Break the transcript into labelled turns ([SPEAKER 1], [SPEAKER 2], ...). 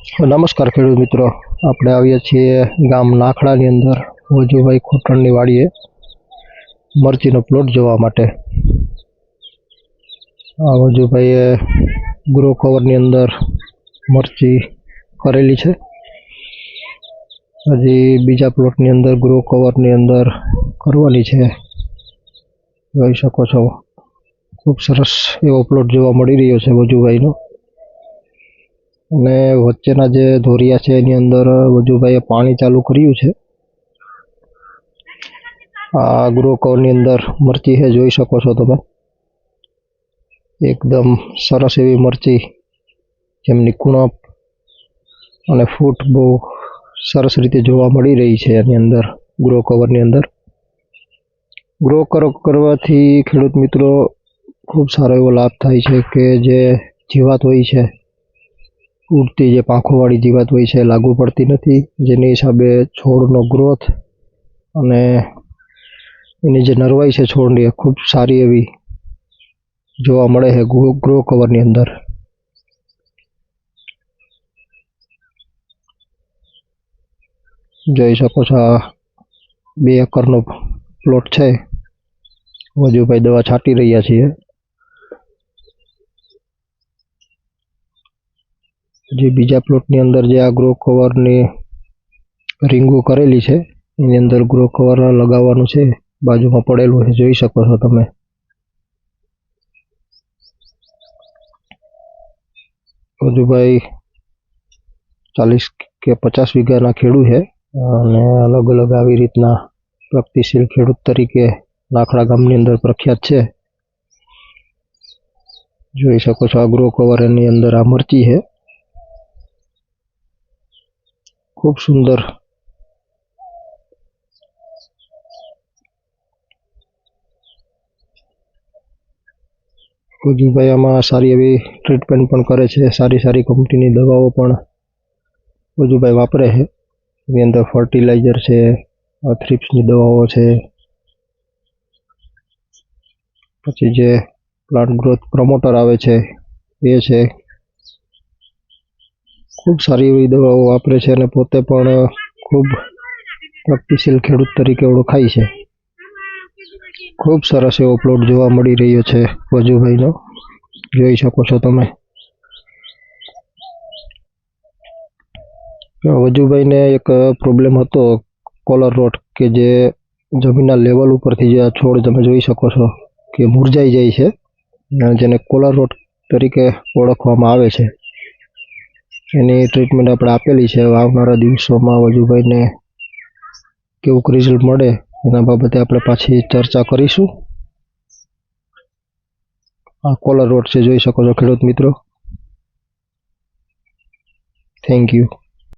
[SPEAKER 1] નમસ્કાર ખેડૂત મિત્રો. આપણે આવીએ છીએ ગામ નાખડાની અંદર, વજુભાઈ ખોટણની વાડીએ મરચીનો પ્લોટ જોવા માટે. આ વજુભાઈએ ગ્રો કવરની અંદર મરચી કરેલી છે. હજી બીજા પ્લોટની અંદર ગ્રો કવરની અંદર કરવાની છે. જોઈ શકો છો. ખૂબ સરસ એવો પ્લોટ જોવા મળી રહ્યો છે વજુભાઈનો. અને વચ્ચેના જે ધોરિયા છે, એની અંદર વજુભાઈએ પાણી ચાલુ કર્યું છે. આ ગ્રો કવરની અંદર મરચી છે, જોઈ શકો છો તમે. એકદમ સરસ એવી મરચી, જેમની કુણપ અને ફૂટ બહુ સરસ રીતે જોવા મળી રહી છે એની અંદર, ગ્રો કવરની અંદર. ગ્રો કર, કરવાથી ખેડૂત મિત્રો, ખૂબ સારો એવો લાભ થાય છે કે જે જીવાત હોય છે ઉડતી જે પાંખોવાળી જીવાત હોય છે લાગુ પડતી નથી. જેની હિસાબે છોડનો ગ્રોથ અને એની જે નરવાઈ છે છોડની એ ખૂબ સારી એવી જોવા મળે છે ગ્રો કવરની અંદર. જોઈ શકો છો આ બે એકરનો પ્લોટ છે. વજુભાઈ દવા છાંટી રહ્યા છીએ. જે બીજા પ્લોટની અંદર જે આ ગ્રો કવરની રીંગો કરેલી છે, એની અંદર ગ્રો કવર લગાવવાનું છે, બાજુમાં પડેલું છે, જોઈ શકો છો તમે. વજુભાઈ ચાલીસ કે પચાસ વીઘાના ખેડૂત છે, અને અલગ અલગ આવી રીતના પ્રગતિશીલ ખેડૂત તરીકે લાખડા ગામની અંદર પ્રખ્યાત છે. જોઈ શકો છો આ ગ્રો કવર એની અંદર આ મરચી છે. ખૂબ સુંદર ભાઈ આમાં સારી એવી ટ્રીટમેન્ટ પણ કરે છે સારી સારી કંપનીની દવાઓ પણ। ઉદયભાઈ વાપરે છે। એની અંદર ફર્ટિલાઇઝર છે થ્રિપ્સની દવાઓ છે। પછી જે પ્લાન્ટ ગ્રોથ પ્રમોટર આવે છે, એ છે। ખૂબ સારી એવી દવાઓ વાપરે છે અને પોતે પણ ખૂબ પ્રગતિશીલ ખેડૂત તરીકે ઓળખાય છે. ખૂબ સરસ એવો પ્લોટ જોવા મળી રહ્યો છે વજુભાઈનો. જોઈ શકો છો તમે. વજુભાઈને એક પ્રોબ્લેમ હતો કોલર રોટ કે જે જમીનના લેવલ ઉપરથી જે આ છોડ તમે જોઈ શકો છો કે મુરઝાઈ જાય છે. જેને કોલર રોટ તરીકે ઓળખવામાં આવે છે. એની ટ્રીટમેન્ટ આપણે આપેલી છે. આવનારા દિવસોમાં વજુભાઈને કેવું રિઝલ્ટ મળે, એના બાબતે આપણે પાછી ચર્ચા કરીશું. આ કોલર રોડ છે, જોઈ શકો છો ખેડૂત મિત્રો. Thank you